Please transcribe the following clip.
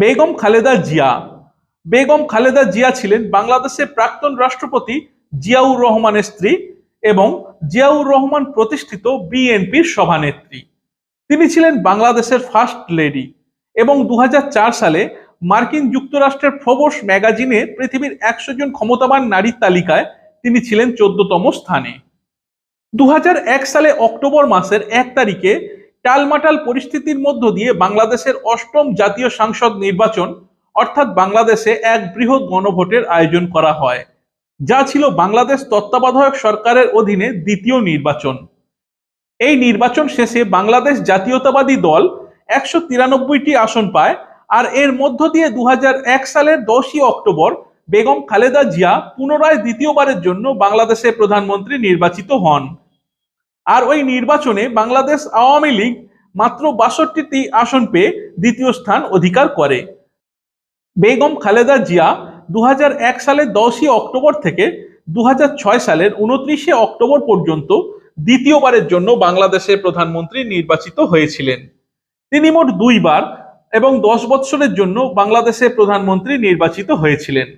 বেগম খালেদা জিয়া। বেগম খালেদা জিয়া ছিলেন বাংলাদেশের প্রাক্তন রাষ্ট্রপতি জিয়াউর রহমানের স্ত্রী এবং জিয়াউর রহমান প্রতিষ্ঠিত বিএনপির সভানেত্রী। তিনি ছিলেন বাংলাদেশের ফার্স্ট লেডি এবং দু হাজার চার সালে মার্কিন যুক্তরাষ্ট্রের ফোবস ম্যাগাজিনে পৃথিবীর একশো জন ক্ষমতাবান নারীর তালিকায় তিনি ছিলেন চোদ্দতম স্থানে। দু হাজার এক সালে অক্টোবর মাসের এক তারিখে টালমাটাল পরিস্থিতির মধ্য দিয়ে বাংলাদেশের অষ্টম জাতীয় সংসদ নির্বাচন, অর্থাৎ বাংলাদেশে এক বৃহৎ গণভোটের আয়োজন করা হয়, যা ছিল বাংলাদেশ তত্ত্বাবধায়ক সরকারের অধীনে দ্বিতীয় নির্বাচন। এই নির্বাচন শেষে বাংলাদেশ জাতীয়তাবাদী দল একশো তিরানব্বইটি আসন পায় আর এর মধ্য দিয়ে দু হাজার এক সালের দশই অক্টোবর বেগম খালেদা জিয়া পুনরায় দ্বিতীয়বারের জন্য বাংলাদেশের প্রধানমন্ত্রী নির্বাচিত হন। আর ওই নির্বাচনে বাংলাদেশ আওয়ামী লীগ মাত্র বাষট্টিটি আসন পেয়ে দ্বিতীয় স্থান অধিকার করে। বেগম খালেদা জিয়া দু হাজার এক সালের দশই অক্টোবর থেকে দু হাজার ছয় সালের উনত্রিশে অক্টোবর পর্যন্ত দ্বিতীয়বারের জন্য বাংলাদেশের প্রধানমন্ত্রী নির্বাচিত হয়েছিলেন। তিনি মোট দুইবার এবং দশ বৎসরের জন্য বাংলাদেশের প্রধানমন্ত্রী নির্বাচিত হয়েছিলেন।